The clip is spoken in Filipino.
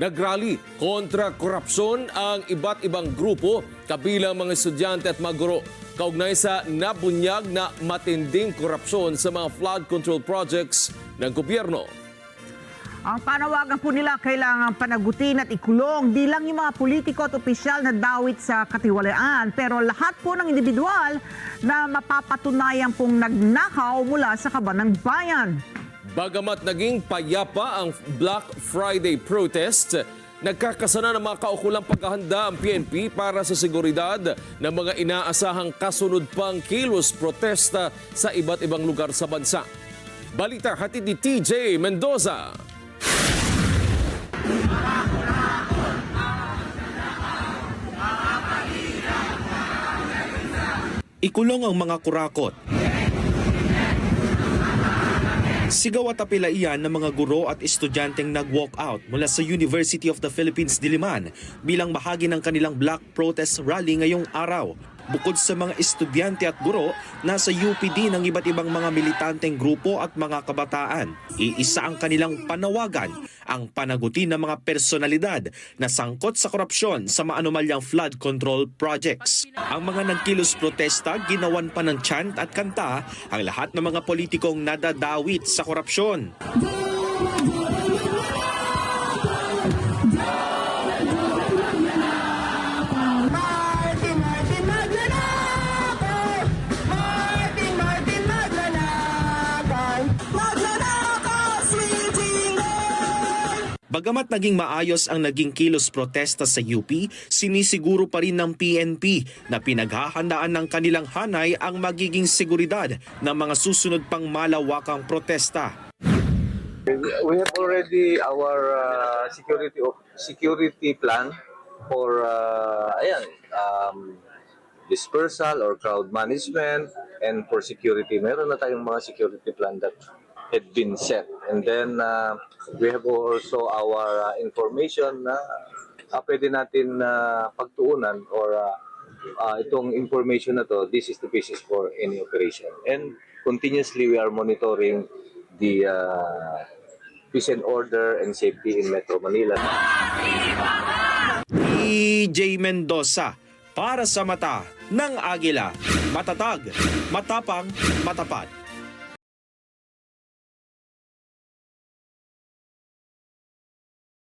Nagrally kontra korupsyon ang iba't ibang grupo kabilang mga estudyante at mga guro kaugnay sa nabunyag na matinding korupsyon sa mga flood control projects ng gobyerno. Ang panawagan po nila kailangan panagutin at ikulong di lang yung mga politiko at opisyal na dawit sa katiwalaan pero lahat po ng individual na mapapatunayan pong nagnakaw mula sa kaban ng bayan. Bagamat naging payapa ang Black Friday protest, nagkakasana ng mga kaukulang paghahanda ang PNP para sa seguridad ng mga inaasahang kasunod pang kilos protesta sa iba't ibang lugar sa bansa. Balita hatid ni TJ Mendoza. Ikulong ang mga kurakot. Sigaw at apilaian ng mga guro at estudyanteng nag-walk out mula sa University of the Philippines Diliman bilang bahagi ng kanilang Black Protest Rally ngayong araw. Bukod sa mga estudyante at guro, nasa UPD ng iba't ibang mga militanteng grupo at mga kabataan. Iisa ang kanilang panawagan, ang panagutin ng mga personalidad na sangkot sa korupsyon sa maanumalyang flood control projects. Ang mga nagkilos protesta, ginawan pa ng chant at kanta ang lahat ng mga politikong nadadawit sa korupsyon. Bagamat naging maayos ang naging kilos protesta sa UP, sinisiguro pa rin ng PNP na pinaghahandaan ng kanilang hanay ang magiging seguridad ng mga susunod pang malawakang protesta. We have already our uh, security security plan for uh, ayan, um, dispersal or crowd management and for security. Meron na tayong mga security plan that had been set. And then uh, we have also our uh, information na uh, pwede natin uh, pagtuunan or uh, uh, itong information na to, this is the basis for any operation. And continuously we are monitoring the uh, peace and order and safety in Metro Manila. EJ Mendoza para sa mata ng Agila. Matatag, matapang, matapat.